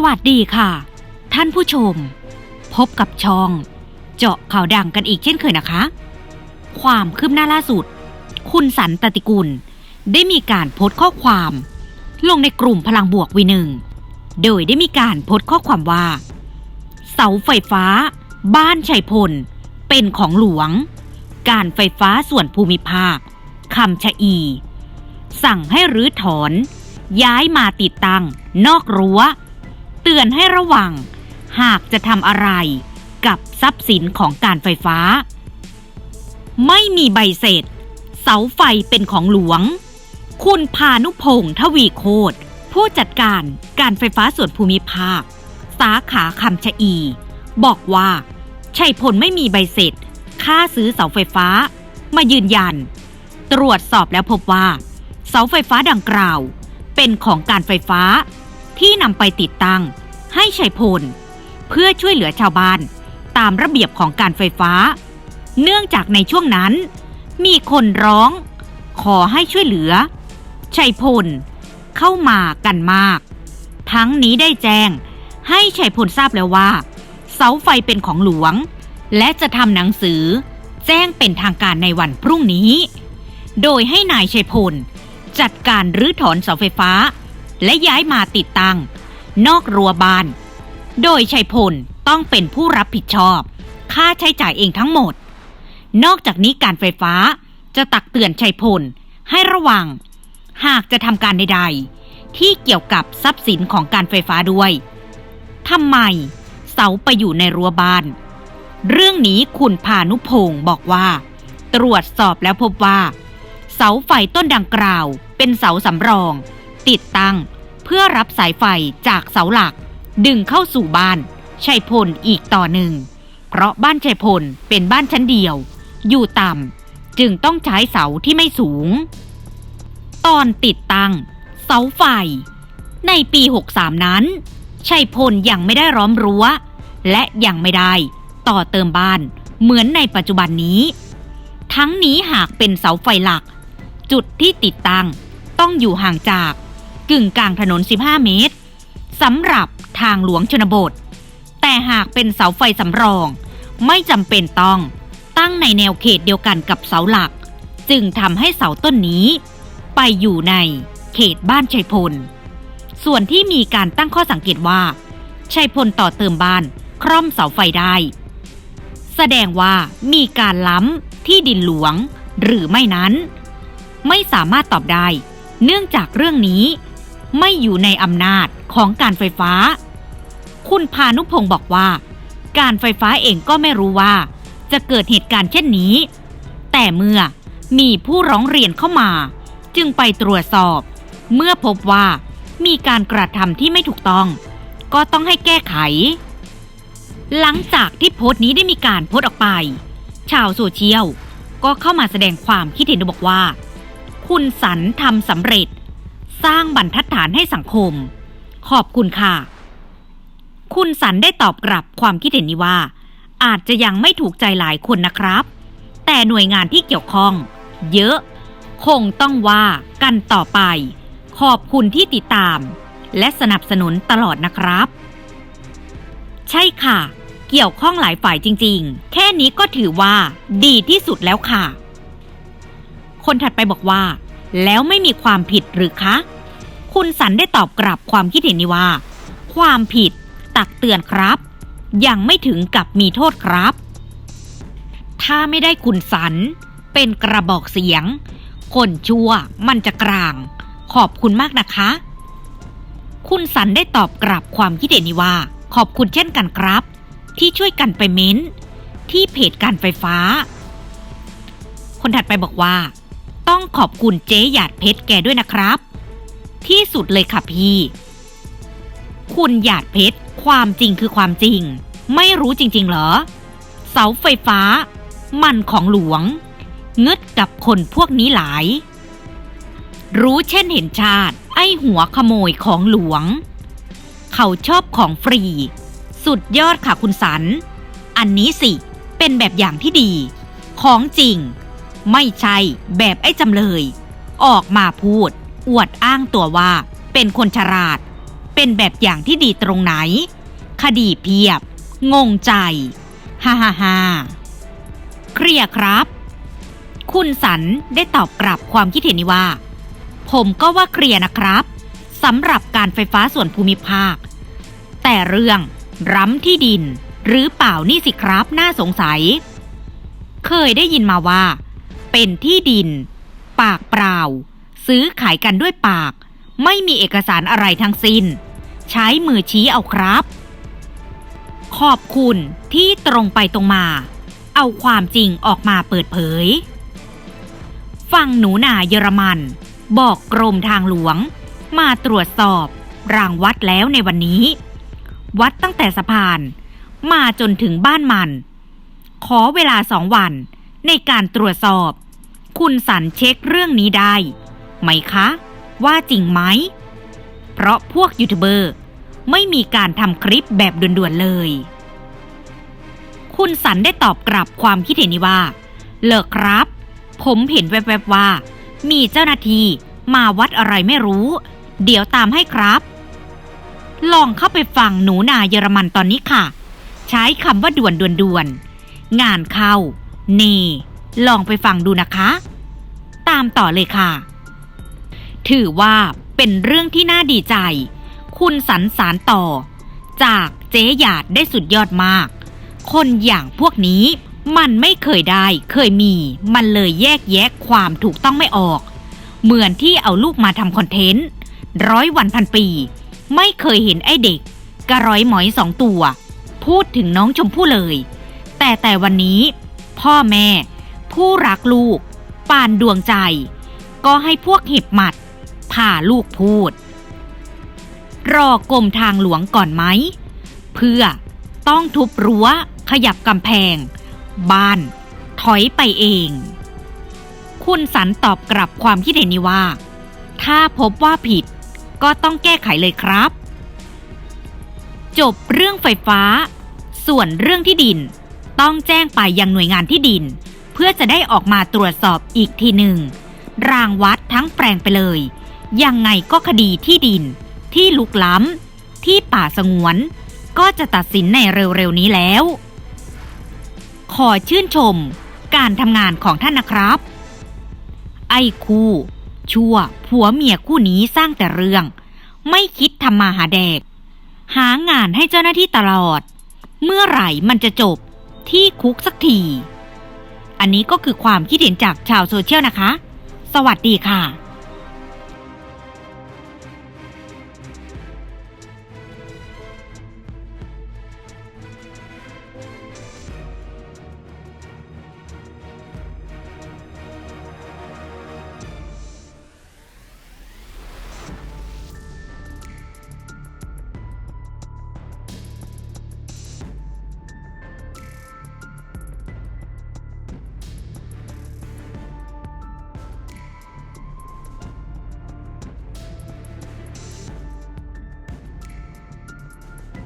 สวัสดีค่ะ ท่านผู้ชม พบกับช่อง เจาะข่าวดังกันอีกเช่นเคยนะคะ ความคืบหน้าล่าสุด คุณสันตติกุล ได้มีการโพสต์ข้อความ ลงในกลุ่มพลังบวกวีหนึ่งโดยได้มีการโพสต์ข้อความว่า เสาไฟฟ้า บ้านชัยพล เป็นของหลวง การไฟฟ้าส่วนภูมิภาคคำชะอี สั่งให้รื้อถอน ย้ายมาติดตั้ง นอกรั้ว ตือนให้ระวัง หากจะทำอะไรกับทรัพย์สินของการไฟฟ้า ไม่มีใบเสร็จ เสาไฟเป็นของหลวง คุณพานุพงษ์ทวีโคตรผู้จัดการการไฟฟ้าส่วนภูมิภาค สาขาคำชะอี บอกว่าชัยพลไม่มีใบเสร็จ ค่าซื้อเสาไฟฟ้า มายืนยัน ตรวจสอบแล้วพบว่า เสาไฟฟ้าดังกล่าว เป็นของการไฟฟ้า ที่นำไปติดตั้ง ให้ชัยพล เพื่อช่วยเหลือชาวบ้านตามระเบียบของการไฟฟ้า เนื่องจากในช่วงนั้น มีคนร้อง ขอให้ช่วยเหลือ ชัยพล เข้ามากันมาก ทั้งนี้ได้แจ้งให้ชัยพลทราบแล้วว่า เสาไฟเป็นของหลวง และจะทำหนังสือ แจ้งเป็นทางการในวันพรุ่งนี้ โดยให้นายชัยพล จัดการรื้อถอนเสาไฟฟ้า และย้ายมาติดตั้ง นอกรั้วบ้าน โดยชัยพลต้องเป็นผู้รับผิดชอบ ค่าใช้จ่ายเองทั้งหมด นอกจากนี้การไฟฟ้าจะตักเตือนชัยพลให้ระวัง หากจะทำการใดๆ ที่เกี่ยวกับทรัพย์สินของการไฟฟ้าด้วยทำไมเสาไปอยู่ในรั้วบ้าน เรื่องนี้คุณพานุพงศ์บอกว่า ตรวจสอบแล้วพบว่า เสาไฟต้นดังกล่าว เป็นเสาสำรอง ติดตั้ง เพื่อรับสายไฟจากเสาหลัก ดึงเข้าสู่บ้านชัยพลอีกต่อหนึ่ง เพราะบ้านชัยพลเป็นบ้านชั้นเดียว อยู่ต่ำจึงต้องใช้เสาที่ไม่สูง ตอนติดตั้ง เสาไฟ ในปี 63 นั้นชัยพลยังไม่ได้ร้อมรั้ว และยังไม่ได้ต่อเติมบ้านเหมือนในปัจจุบันนี้ ทั้งนี้หากเป็นเสาไฟหลัก จุดที่ติดตั้งต้องอยู่ห่างจาก กึ่งกลางถนน 15 เมตรสำหรับทางหลวงชนบท แต่หากเป็นเสาไฟสำรอง ไม่จำเป็นต้องตั้งในแนวเขตเดียวกันกับเสาหลัก จึงทำให้เสาต้นนี้ ไปอยู่ในเขตบ้านชัยพล ส่วนที่มีการตั้งข้อสังเกตว่าชัยพลต่อเติมบ้านคร่อมเสาไฟได้ แสดงว่ามีการล้ำที่ดินหลวงหรือไม่นั้น ไม่สามารถตอบได้ เนื่องจากเรื่องนี้ ไม่อยู่ในอำนาจของการไฟฟ้า คุณพานุพงศ์บอกว่า การไฟฟ้าเองก็ไม่รู้ว่า จะเกิดเหตุการณ์เช่นนี้ แต่เมื่อมีผู้ร้องเรียนเข้ามา จึงไปตรวจสอบ เมื่อพบว่ามีการกระทำที่ไม่ถูกต้อง ก็ต้องให้แก้ไข หลังจากที่โพสต์นี้ได้มีการโพสต์ออกไป ชาวโซเชียลก็เข้ามาแสดงความคิดเห็นบอกว่า คุณสันทำสำเร็จ สร้างบรรทัดฐานให้สังคม ขอบคุณค่ะ คุณสันได้ตอบกลับความคิดเห็นนี้ว่า อาจจะยังไม่ถูกใจหลายคนนะครับ แต่หน่วยงานที่เกี่ยวข้อง เยอะ คงต้องว่ากันต่อไป ขอบคุณที่ติดตาม และสนับสนุนตลอดนะครับ ใช่ค่ะ เกี่ยวข้องหลายฝ่ายจริง ๆ แค่นี้ก็ถือว่า ดีที่สุดแล้วค่ะ คนถัดไปบอกว่า แล้วไม่มีความผิดหรือคะ คุณสันได้ตอบกลับความคิดเห็นนี้ว่า ความผิดตักเตือนครับ ยังไม่ถึงกับมีโทษครับ ถ้าไม่ได้คุณสัน เป็นกระบอกเสียง คนชั่วมันจะกลาง ขอบคุณมากนะคะ คุณสันได้ตอบกลับความคิดเห็นนี้ว่า ขอบคุณเช่นกันครับ ที่ช่วยกันไปเม้น ที่เพจการไฟฟ้า คนถัดไปบอกว่า ต้องขอบคุณเจ๊หยาดเพชรแกด้วยนะครับ ที่สุดเลยค่ะพี่ คุณหยาดเพชรความจริงคือความจริง ไม่รู้จริง ๆ เหรอ เสาไฟฟ้า มันของหลวง เงึดกับคนพวกนี้หลาย รู้เช่นเห็นชาติ ไอหัวขโมยของหลวง เขาชอบของฟรี สุดยอดค่ะคุณสัน อันนี้สิ เป็นแบบอย่างที่ดี ของจริง ไม่ใช่แบบไอ้จำเลย ออกมาพูด อวดอ้างตัวว่า เป็นคนฉลาด เป็นแบบอย่างที่ดีตรงไหน คดีเพียบ งงใจ ฮ่าฮ่าฮ่าเคลียร์ครับ คุณสันได้ตอบกลับความคิดเห็นนี้ว่า ผมก็ว่าเคลียร์นะครับสำหรับการไฟฟ้าส่วนภูมิภาค แต่เรื่องร้ำที่ดิน หรือเปล่านี่สิครับน่าสงสัย เคยได้ยินมาว่า เป็นที่ดิน ปากเปล่า ซื้อขายกันด้วยปาก ไม่มีเอกสารอะไรทั้งสิ้น ใช้มือชี้เอาครับ ขอบคุณที่ตรงไปตรงมา เอาความจริงออกมาเปิดเผยฟังหนูนาเยอรมัน บอกกรมทางหลวง มาตรวจสอบรางวัดแล้วในวันนี้ วัดตั้งแต่สะพาน มาจนถึงบ้านมัน ขอเวลาสองวัน ในการตรวจสอบ คุณสันเช็คเรื่องนี้ได้ ไหมคะ ว่าจริงไหม เพราะพวกยูทูบเบอร์ไม่มีการทำคลิปแบบด่วนๆเลย คุณสันได้ตอบกลับความคิดเห็นนี้ว่า เลิกครับ ผมเห็นแวบๆว่า มีเจ้าหน้าที่มาวัดอะไรไม่รู้ เดี๋ยวตามให้ครับ ลองเข้าไปฟังหนูนาเยอรมันตอนนี้ค่ะ ใช้คำว่าด่วนด่วนด่วนๆงานเข้า นี่ ลองไปฟังดูนะคะ ตามต่อเลยค่ะ ถือว่าเป็นเรื่องที่น่าดีใจ คุณสรรสารต่อ จากเจ๊หยาดได้สุดยอดมาก คนอย่างพวกนี้มันไม่เคยได้เคยมี มันเลยแยกแยะความถูกต้องไม่ออก เหมือนที่เอาลูกมาทำคอนเทนต์ ร้อยวันพันปี ไม่เคยเห็นไอ้เด็ก กระร้อยหมอยสองตัว พูดถึงน้องชมพู่เลย แต่แต่วันนี้ พ่อแม่ ผู้รักลูกปานดวงใจ ก็ให้พวกเห็บหมัดพาลูกพูด รอกรมทางหลวงก่อนไหม เพื่อต้องทุบรั้ว ขยับกำแพง บ้าน ถอยไปเอง คุณสันตอบกลับความคิดเห็นนี้ว่า ถ้าพบว่าผิดก็ต้องแก้ไขเลยครับ จบเรื่องไฟฟ้า ส่วนเรื่องที่ดิน ต้องแจ้งไปยังหน่วยงานที่ดิน เพื่อจะได้ออกมาตรวจสอบอีกทีหนึ่ง รางวัดทั้งแปลงไปเลย ยังไงก็คดีที่ดิน ที่ลุกล้ำ ที่ป่าสงวน ก็จะตัดสินในเร็วๆนี้แล้ว ขอชื่นชมการทำงานของท่านนะครับ ไอ้คู่ ชั่วผัวเมียคู่นี้สร้างแต่เรื่อง ไม่คิดทำมาหาแดก หางานให้เจ้าหน้าที่ตลอด เมื่อไหร่มันจะจบ ที่คุกสักที อันนี้ก็คือความคิดเห็นจากชาวโซเชียลนะคะ สวัสดีค่ะ